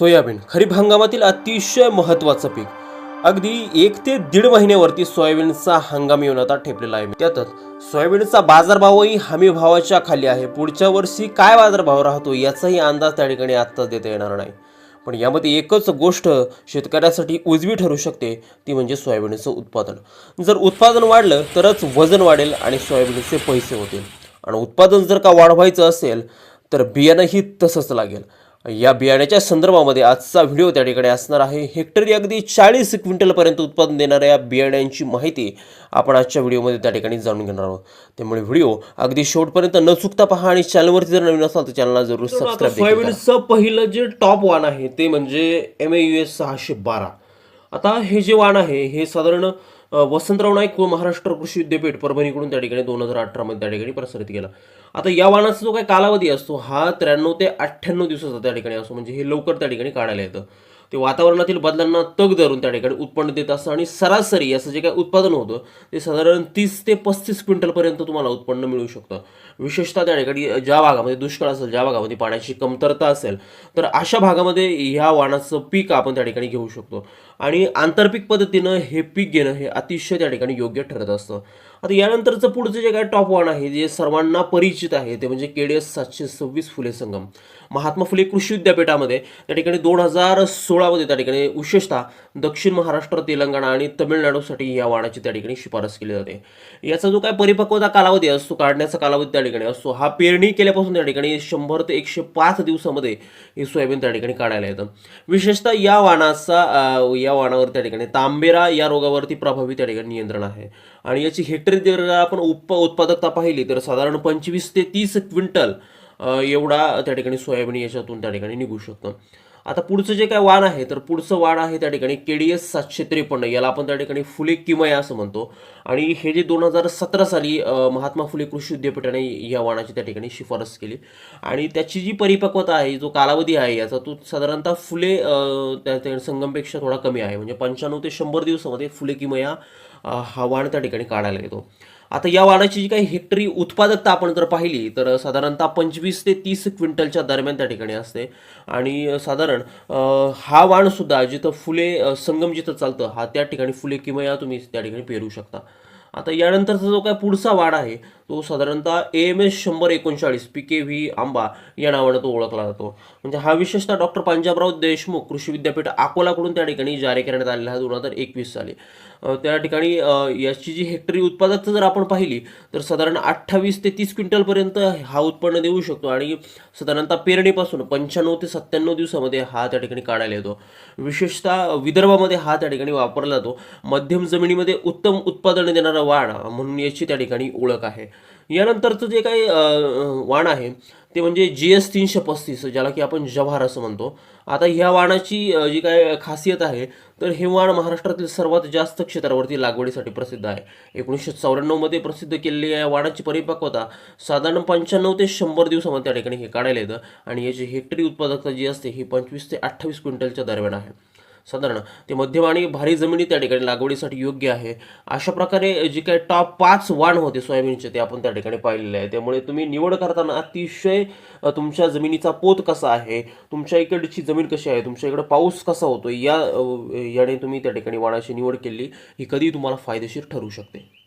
Soybean. खरीप हंगामातील अतिशय महत्त्वाचं पीक. अगदी एक ते दीड महिन्यावरती सोयाबीनचा हंगाम येऊन आता ठेपलेला आहे. त्यातच सोयाबीनचा बाजारभावही हमी भावाच्या खाली आहे. पुढच्या वर्षी काय बाजारभाव राहतो याचाही अंदाज त्या ठिकाणी आत्ताच देता येणार नाही. पण यामध्ये एकच गोष्ट शेतकऱ्यासाठी उजवी ठरू शकते ती म्हणजे सोयाबीनचं उत्पादन. जर उत्पादन वाढलं तरच वजन वाढेल आणि सोयाबीनचे पैसे होतील. आणि उत्पादन जर का वाढवायचं असेल तर बियाणंही तसंच लागेल. या बियाण्याच्या संदर्भामध्ये आजचा व्हिडिओ त्या ठिकाणी असणार आहे. हेक्टरी अगदी चाळीस क्विंटलपर्यंत उत्पादन देणाऱ्या या बियाण्यांची माहिती आपण आजच्या व्हिडिओमध्ये त्या ठिकाणी जाणून घेणार आहोत. त्यामुळे व्हिडिओ अगदी शेवटपर्यंत न चुकता पहा आणि चॅनलवरती जर नवीन असाल तर चॅनलला जरूर सबस्क्राईब सोयाबीनचं पहिलं जे टॉप वाण आहे ते म्हणजे एम ए यू एस सहाशे बारा. आता हे जे वाण आहे हे साधारण वसंतराव नाईक व महाराष्ट्र कृषी विद्यापीठ परभणीकडून त्या ठिकाणी दोन हजार अठरामध्ये त्या ठिकाणी प्रसारित केला. आता या वाणाचा जो काही कालावधी असतो हा त्र्याण्णव ते अठ्ठ्याण्णव दिवसाचा त्या ठिकाणी असतो. म्हणजे हे लवकर त्या ठिकाणी काढायला येतं. ते वातावरणातील बदलांना तग धरून त्या ठिकाणी उत्पन्न देत असतं आणि सरासरी याचं जे काही उत्पादन होतं ते साधारण तीस ते पस्तीस क्विंटलपर्यंत तुम्हाला उत्पन्न मिळू शकतं. विशेषतः त्या ठिकाणी ज्या भागामध्ये दुष्काळ असेल ज्या भागामध्ये पाण्याची कमतरता असेल तर अशा भागामध्ये ह्या वाणाचं पीक आपण त्या ठिकाणी घेऊ शकतो. आणि आंतरपीक पद्धतीनं हे पीक घेणं हे अतिशय त्या ठिकाणी योग्य ठरत असतं. आता यानंतरचं पुढचं जे काय टॉप वाण आहे जे सर्वांना परिचित आहे ते म्हणजे के डी एस सातशे सव्वीस फुले संगम. महात्मा फुले कृषी विद्यापीठामध्ये त्या ठिकाणी दोन हजार सोळामध्ये त्या ठिकाणी विशेषतः दक्षिण महाराष्ट्र तेलंगणा आणि तमिळनाडूसाठी या वाणाची त्या ठिकाणी शिफारस केली जाते. याचा जो काय परिपक्वता कालावधी असतो काढण्याचा कालावधी त्या ठिकाणी असतो हा पेरणी केल्यापासून त्या ठिकाणी शंभर ते एकशे पाच दिवसामध्ये हे सोयाबीन त्या ठिकाणी काढायला येतं. विशेषतः या वाणाचा या वाणावर त्या ठिकाणी तांबेरा या रोगावरती प्रभावी त्या ठिकाणी नियंत्रण आहे. आणि याची हेक्टरी जर आपण उप उत्पादकता पाहिली तर साधारण पंचवीस ते तीस क्विंटल एवढा त्या ठिकाणी सोयाबीन याच्यातून त्या ठिकाणी निघू शकतं. आता पुढचं जे काय वाण आहे तर पुढचं वाण आहे त्या ठिकाणी के डी एस सातशे त्रेपन्न. याला आपण त्या ठिकाणी फुले किमया असं म्हणतो. आणि हे जे दोन हजार सतरा साली महात्मा फुले कृषी विद्यापीठाने या वाणाची त्या ठिकाणी शिफारस केली. आणि त्याची जी परिपक्वता आहे जो कालावधी आहे याचा तो साधारणतः फुले त्या संगमपेक्षा थोडा कमी आहे. म्हणजे पंच्याण्णव ते शंभर दिवसामध्ये फुले किमया हा वाण त्या ठिकाणी काढायला येतो. आता या वाणाची जी काही हेक्टरी उत्पादकता आपण जर पाहिली तर साधारणतः पंचवीस ते तीस क्विंटलच्या दरम्यान त्या ठिकाणी असते. आणि साधारण हा वाणसुद्धा जिथं फुले संगम जिथं चालतं हा त्या ठिकाणी फुले किमया तुम्ही त्या ठिकाणी पेरू शकता. आता यानंतरचा जो काय पुढचा वाण आहे तो साधारणतः ए एम एस शंभर एकोणचाळीस पी के व्ही आंबा या नावानं तो ओळखला जातो. म्हणजे हा विशेषतः डॉक्टर पंजाबराव देशमुख कृषी विद्यापीठ अकोलाकडून त्या ठिकाणी जारी करण्यात आलेला आहे दोन हजार एकवीस साली. त्या ठिकाणी याची जी हेक्टरी उत्पादकता जर आपण पाहिली तर साधारण अठ्ठावीस ते तीस क्विंटलपर्यंत हा उत्पन्न देऊ शकतो आणि साधारणतः पेरणीपासून पंच्याण्णव ते सत्त्याण्णव दिवसामध्ये हा त्या ठिकाणी काढायला येतो. विशेषतः विदर्भामध्ये हा त्या ठिकाणी वापरला जातो. मध्यम जमिनीमध्ये उत्तम उत्पादन देणारा वाण म्हणून याची त्या ठिकाणी ओळख आहे. यानंतरचं जे काही वाण आहे ते म्हणजे जी एस तीनशे पस्तीस ज्याला की आपण जव्हार असं म्हणतो. आता ह्या वाणाची जी काय खासियत आहे तर हे वाण महाराष्ट्रातील सर्वात जास्त क्षेत्रावरती लागवडीसाठी प्रसिद्ध आहे. एकोणीसशे चौऱ्याण्णवमध्ये प्रसिद्ध केलेली या वाणाची परिपक्वता साधारण पंच्याण्णव ते शंभर दिवसामध्ये त्या ठिकाणी हे काढायला येतं. आणि याची हेक्टरी उत्पादकता जी असते ही पंचवीस ते अठ्ठावीस क्विंटलच्या दरम्यान आहे. साधारण. ते मध्यम आणि भारी जमिनी त्या ठिकाणी लागवडीसाठी योग्य आहे. अशा प्रकारे जे काही टॉप पाच वाण होते सोयाबीनचे ते आपण त्या ठिकाणी पाहिलेले आहे. त्यामुळे तुम्ही निवड करताना अतिशय तुमच्या जमिनीचा पोत कसा आहे? तुमच्या इकडची जमीन कशी आहे? तुमच्या इकडं पाऊस कसा होतो या याने तुम्ही त्या ठिकाणी वाणाची निवड केली. ही कधी तुम्हाला फायदेशीर ठरू शकते.